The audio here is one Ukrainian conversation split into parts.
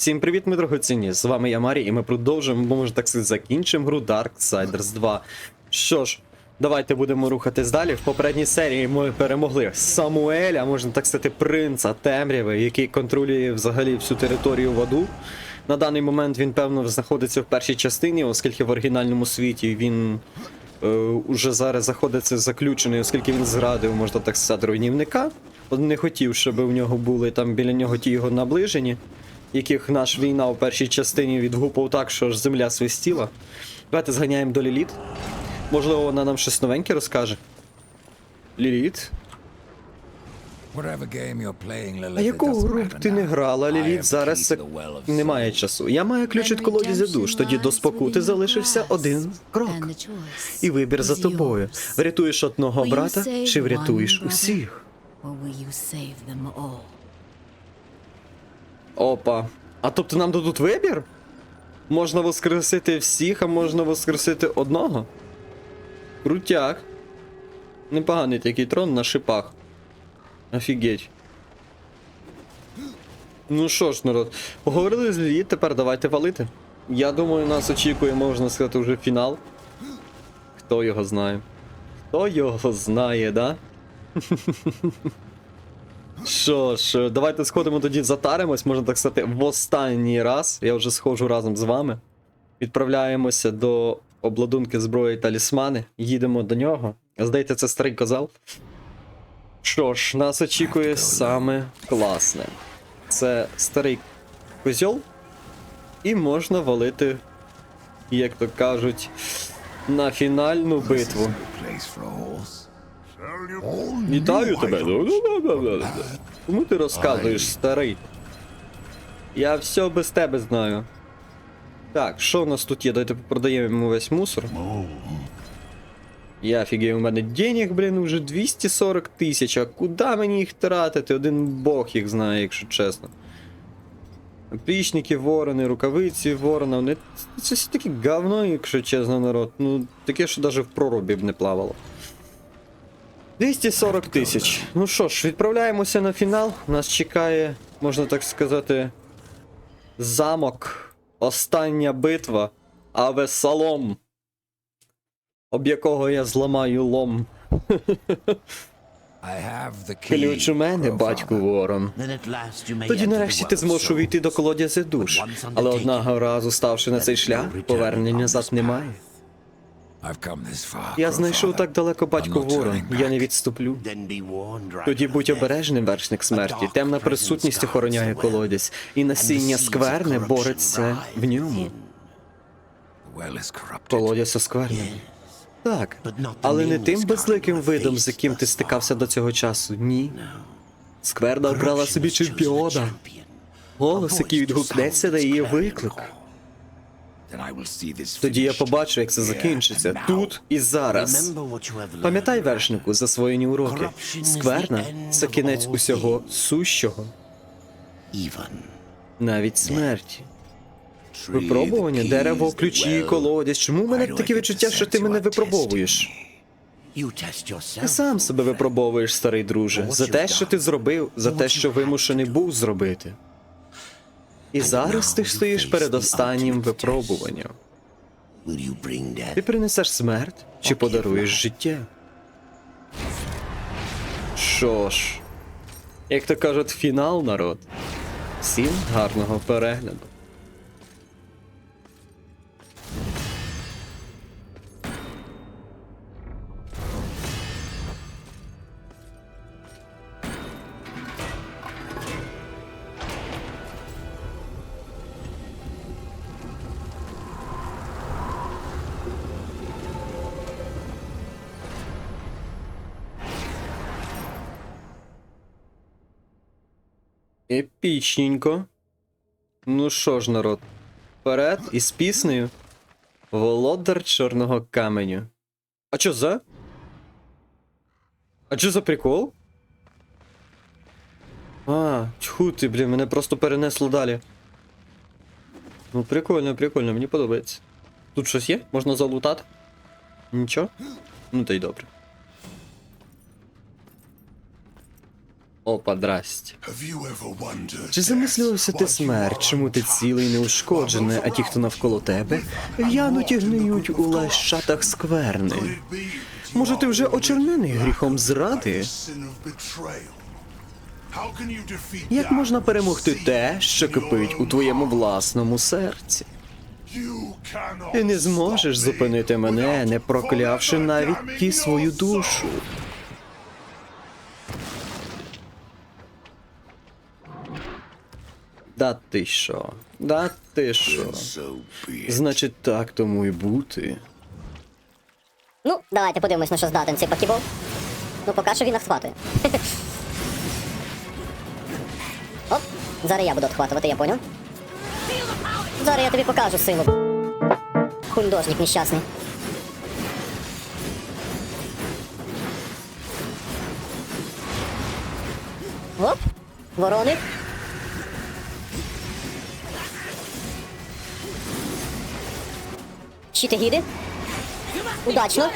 Всім привіт, ми дорогоцінні! З вами я Марій, і ми продовжуємо, може так сказати, закінчимо гру Darksiders 2. Що ж, давайте будемо рухатись далі. В попередній серії ми перемогли Самуеля, можна так сказати, принца Темряви, який контролює взагалі всю територію в аду. На даний момент він, певно, знаходиться в першій частині, оскільки в оригінальному світі він е, уже зараз знаходиться заключений, оскільки він зрадив, можна так сказати, руйнівника. Не хотів, щоб у нього були там біля нього ті його наближені, яких наш війна у першій частині відгупав так, що аж земля свистіла. Давайте зганяємо до Ліліт. Можливо, вона нам щось новеньке розкаже. Ліліт? А яку гру б ти не грала, Ліліт? Зараз це немає часу. Я маю ключ від колодязя душ, тоді до спокути залишився один крок. І вибір за тобою. Врятуєш одного брата чи врятуєш усіх? Опа. А тобто нам дадуть вибір? Можна воскресити всіх, а можна воскресити одного? Крутяк. Непоганий такий трон на шипах. Офігеть. Ну що ж, народ, поговорили з Лілі, тепер давайте валити. Я думаю, нас очікує, можна сказати, вже фінал. Хто його знає? Хто його знає, да? Що ж, давайте сходимо тоді затаримось, можна так сказати, в останній раз. Я вже сходжу разом з вами. Відправляємося до обладунки зброї талісмани. Їдемо до нього. Здається, це старий козел. Що ж, нас очікує саме класне. Це старий козьол. І можна валити, як то кажуть, на фінальну битву. Вітаю тебе. Кому ти розказуєш, старий? Я все без тебе знаю. Так, що у нас тут є? Давайте продаємо йому весь мусор. Я офігею, у мене денег, блін, уже 240 тисяч. А куди мені їх тратити? Один бог їх знає, якщо чесно. Пічники, ворони, рукавиці, ворона. Вони це все таке говно, якщо чесно, народ. Ну, таке, що навіть в прорубі б не плавало. 240 тисяч. Ну що ж, відправляємося на фінал. Нас чекає, можна так сказати, замок. Остання битва. Авесалом. Об якого я зламаю лом. Ключ у мене, батьку ворон. Тоді нарешті ти зможеш увійти до колодязя душ. Але одного разу, ставши на цей шлях, повернення назад немає. Я знайшов так далеко батько ворон, я не відступлю. Тоді будь обережним, вершник смерті. Темна присутність охороняє колодязь, і насіння скверне бореться в ньому. Колодязь осквернений. Так, але не тим безликим видом, з яким ти стикався до цього часу. Ні. Скверна обрала собі чемпіона. Голос, який відгукнеться на її виклик. Тоді я побачу, як це закінчиться. Тут і зараз. Пам'ятай, вершнику, засвоєні уроки. Скверна це кінець усього сущого, навіть смерті. Випробування, дерево, ключі, колодязь. Чому в мене таке відчуття, що ти мене випробовуєш? Ти сам себе випробовуєш, старий друже, за те, що ти зробив, за те, що вимушений був зробити. І зараз ти стоїш перед останнім випробуванням. Ти принесеш смерть чи подаруєш життя? Що ж, як то кажуть, фінал, народ. Всім гарного перегляду. Епічненько. Ну що ж, народ, вперед із піснею. Володар чорного каменю. А чо за? А чо за прикол? А, тьху ти, блін, мене просто перенесло далі. Ну, прикольно, прикольно, мені подобається. Тут щось є? Можна залутати? Нічого? Ну та й добре. Опа, wondered? Чи замислювався ти смерть, чому ти цілий неушкоджений, а ті, хто навколо тебе, в'януть і гниють у лащатах скверни? Може, ти вже очернений гріхом зради? Як можна перемогти те, що кипить у твоєму власному серці? Ти не зможеш зупинити мене, не проклявши навіть ті свою душу. Да ти що? Да ти що? Значить, так тому й бути. Ну, давайте подивимось, на що здатен цей пакібол. Ну, поки що він отхватує. Оп, зараз я буду отхватувати, я поняв. Зараз я тобі покажу силу. Хундожник нещасний. Оп, ворони. Щити гіди. Удачно.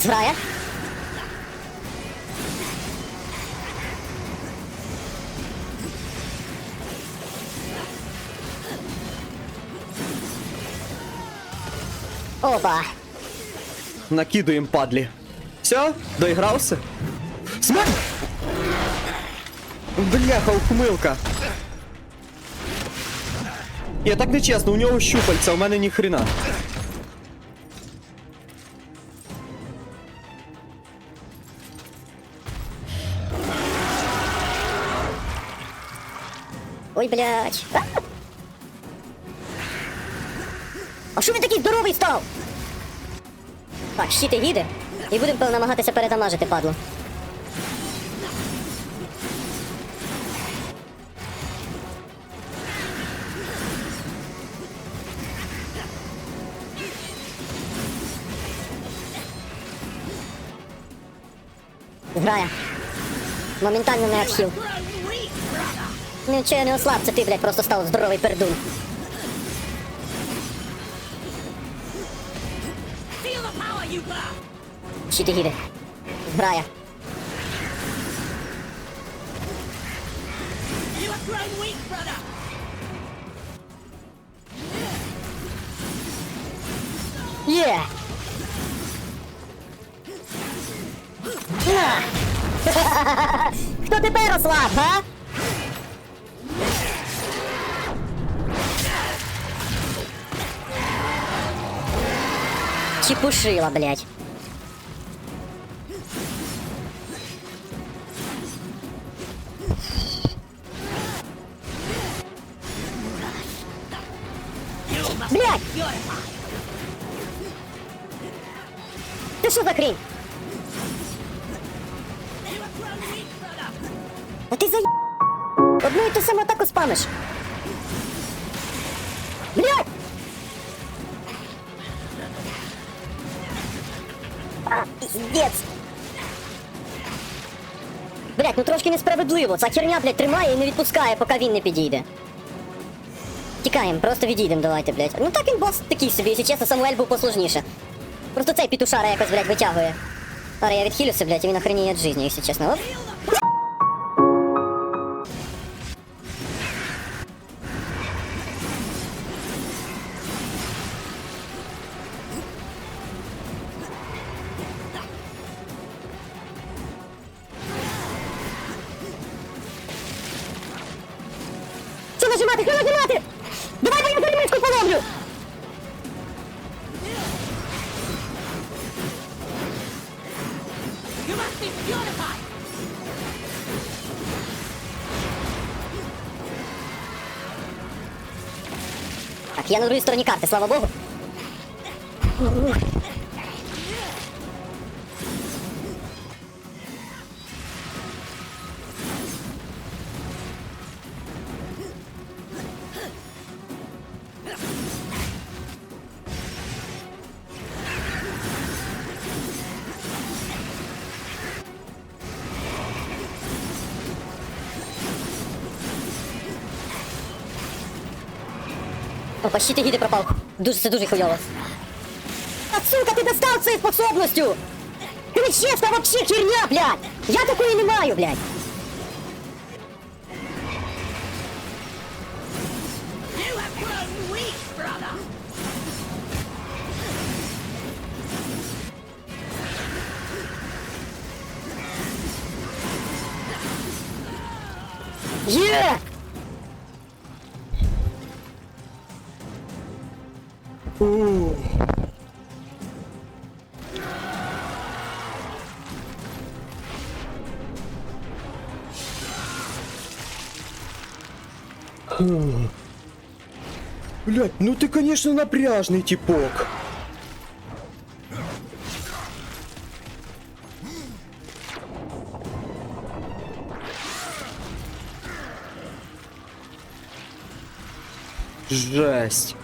Зграя. Опа. Накидуєм падлі. Все, доігрався? Смерть! Бляха, ухмилка. Я так нечесно, у нього щупальця, у мене ні хрена. Ой, блядь. А! Що він такий здоровий став? Так, щити гіди. І будемо намагатися передамажити, падло. Грає. Моментально не отхил. Ну чого я не ослаб, це ти, блядь, просто став здоровий пердун. Щити гіди. Грає. You Хто тепер ослаб, га? Чепушила, блядь. Блядь! Ти що за хрінь? саму атаку спамиш. Блядь! А, пиздец. Блядь, ну трошки несправедливо. Ця херня, блядь, тримає і не відпускає, поки він не підійде. Тікаємо, просто відійдемо, давайте, блядь. Ну так він бос такий собі, якщо чесно, Самуель був посложніше. Просто цей петушара якось, блядь, витягує. Зараз я відхилюся, блядь, і він охреніє від життя, якщо чесно. Оп. Я на другій стороні карти, слава Богу. почти ти гіди пропав. Дуже це дуже хуйово. А сука, ти достав своєю способністю! Кричевка вообще херня, блядь! Я такої не маю, блядь! Yeah! Блять, ну ти, конечно, напряжний типок. Жесть.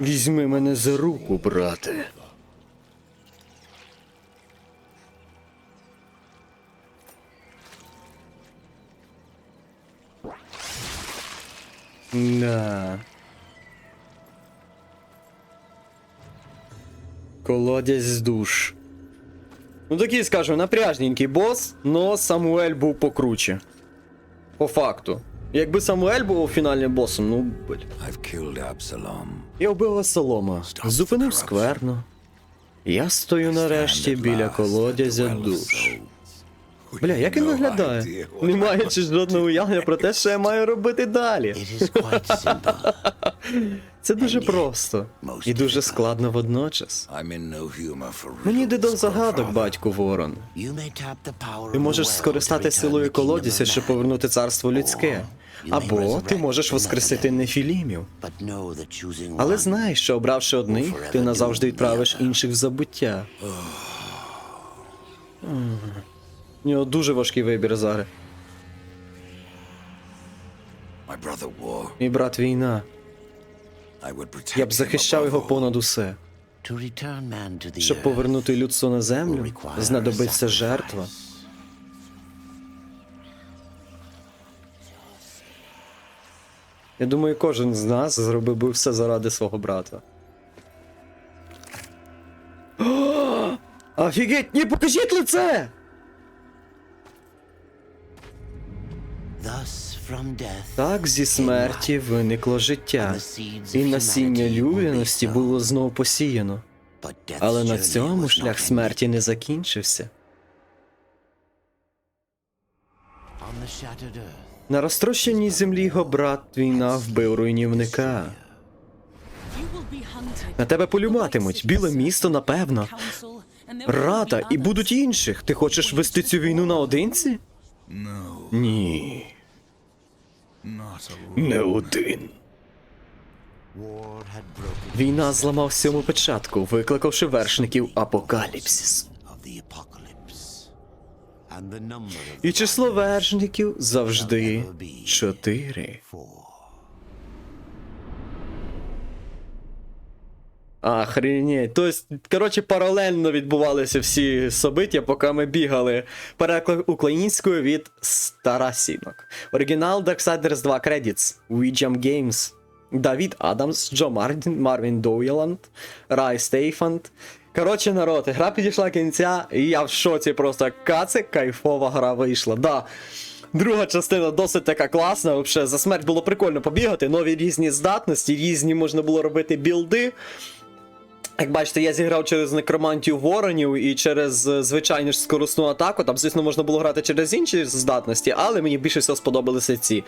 Візьми мене за руку, брате. Да. Колодязь душ. Ну такий, скажу, напряжненький бос, но Самуель був покруче. По факту. Якби Самуель був фінальним босом, ну. Absalom. Я вбив Асолома, зупинив скверно. Я стою нарешті біля колодязя душ. Бля, як він виглядає? Не маючи жодного уявлення про те, що я маю робити далі. Це дуже просто і дуже складно водночас. Мені йде до загадок, батьку Ворон. Ти можеш скористати силою колодязя, щоб повернути царство людське. Або ти можеш воскресити нефілімів. Але знай, що обравши одних, ти назавжди відправиш інших в забуття. У нього дуже важкий вибір зараз. My brother war. Мій брат війна. I would protect Я б захищав його понад усе. To return man to the Щоб повернути людство на землю, знадобиться жертва. Я думаю, кожен з нас зробив би все заради свого брата. О! Офігеть, ні, покажіть лице! Так зі смерті виникло життя, і насіння людяності було знов посіяно. Але на цьому шлях смерті не закінчився. На розтрощеній землі його брат війна вбив руйнівника. На тебе полюватимуть, біле місто, напевно. Рада, і будуть інших. Ти хочеш вести цю війну наодинці? Ні. Не один. War had broken Війна зламав сьому початку, викликавши вершників апокаліпсис. of the apocalypse. And the number of І число вершників завжди чотири. Охренеть. Тобто, коротше, паралельно відбувалися всі собиття, поки ми бігали. Переклад українською від Старасінок. Оригінал Darksiders 2 Credits. Ouijam Games. Давід Адамс, Джо Мартін, Марвін Дойланд, Рай Стейфанд. Коротше, народ, гра підійшла кінця, і я в шоці просто каце, кайфова гра вийшла. Да. Друга частина досить така класна. Вообще, за смерть було прикольно побігати, нові різні здатності, різні можна було робити білди. Як бачите, я зіграв через некромантію воронів і через е, звичайну ж скоросну атаку. Там, звісно, можна було грати через інші здатності, але мені більше всього сподобалися ці.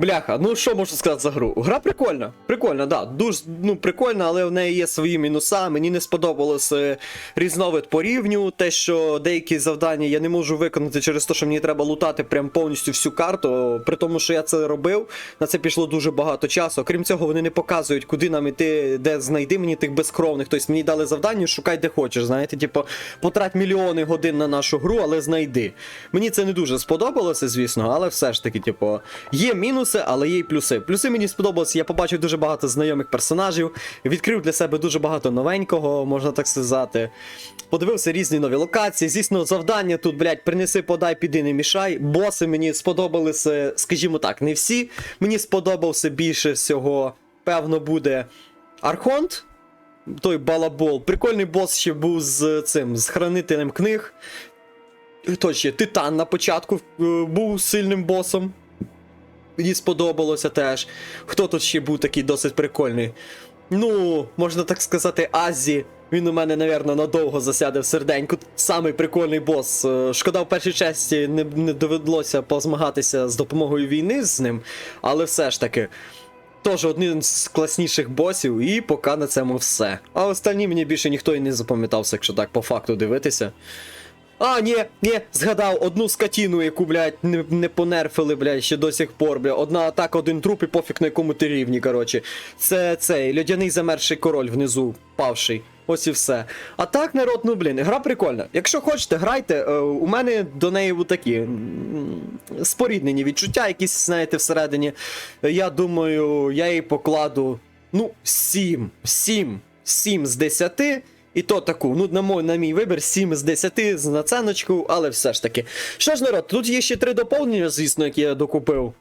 Бляха, ну що можу сказати за гру? Гра прикольна. Прикольна, да. Дуже ну, прикольна, але в неї є свої мінуса. Мені не сподобалось е, різновид по рівню. Те, що деякі завдання я не можу виконати через те, що мені треба лутати прям повністю всю карту. При тому, що я це робив, на це пішло дуже багато часу. Окрім цього, вони не показують, куди нам іти, де знайди мені тих безкровних. Тобто мені дали завдання, шукай де хочеш. Знаєте, типу, потрать мільйони годин на нашу гру, але знайди. Мені це не дуже сподобалося, звісно, але все ж таки, типу, є мінуси, але є й плюси. Плюси мені сподобалося, я побачив дуже багато знайомих персонажів, відкрив для себе дуже багато новенького, можна так сказати. Подивився різні нові локації. Звісно, завдання тут, блядь, принеси, подай, піди, не мішай. Боси мені сподобалися, скажімо так, не всі. Мені сподобався більше всього, певно, буде Архонт. Той балабол. Прикольний бос ще був з цим, з хранителем книг. Хто? Титан на початку е, був сильним босом. мені сподобалося теж. Хто тут ще був такий досить прикольний? Ну, можна так сказати, Азі. Він у мене, напевно, надовго засяде в серденьку. Самий прикольний бос. Е, Шкода, в першій часті не, не довелося позмагатися з допомогою війни з ним, але все ж таки. Тож один з класніших босів, і поки на цьому все. А останні мені більше ніхто і не запам'ятався, якщо так по факту дивитися. А, ні, ні, згадав одну скотіну, яку, блядь, не, не понерфили, блядь, ще до сих пор, блядь. Одна атака, один труп і пофіг на якому ти рівні, коротше. Це цей льодяний замерший король внизу, павший. Ось і все. А так, народ, ну блін, гра прикольна. Якщо хочете, грайте. Е, у мене до неї такі споріднені відчуття, якісь, знаєте, всередині. Я думаю, я їй покладу. Ну, 7. 7. 7 з 10. І то таку, ну на мой, на мій вибір, 7 з 10 з наценочку, але все ж таки. Що ж, народ, тут є ще три доповнення, звісно, які я докупив.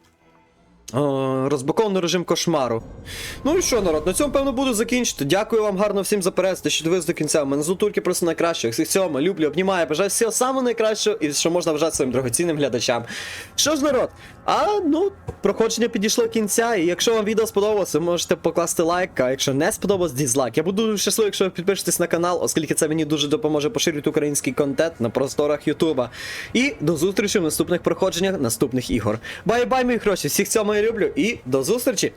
О, розблокований режим кошмару. Ну і що, народ, на цьому, певно, буду закінчити. Дякую вам гарно всім за перегляд, що дивились до кінця. Мене звуть Турки просто найкращих. Всіх цьому люблю, обнімаю, бажаю всього самого найкращого і що можна вважати своїм дорогоцінним глядачам. Що ж, народ, а ну, проходження підійшло кінця, і якщо вам відео сподобалося, можете покласти лайк, а якщо не сподобалось, дізлайк. Я буду дуже щасливий, якщо ви підпишетесь на канал, оскільки це мені дуже допоможе поширювати український контент на просторах Ютуба. І до зустрічі в наступних проходженнях наступних ігор. Бай-бай, мої гроші, всіх цьому я люблю і до зустрічі!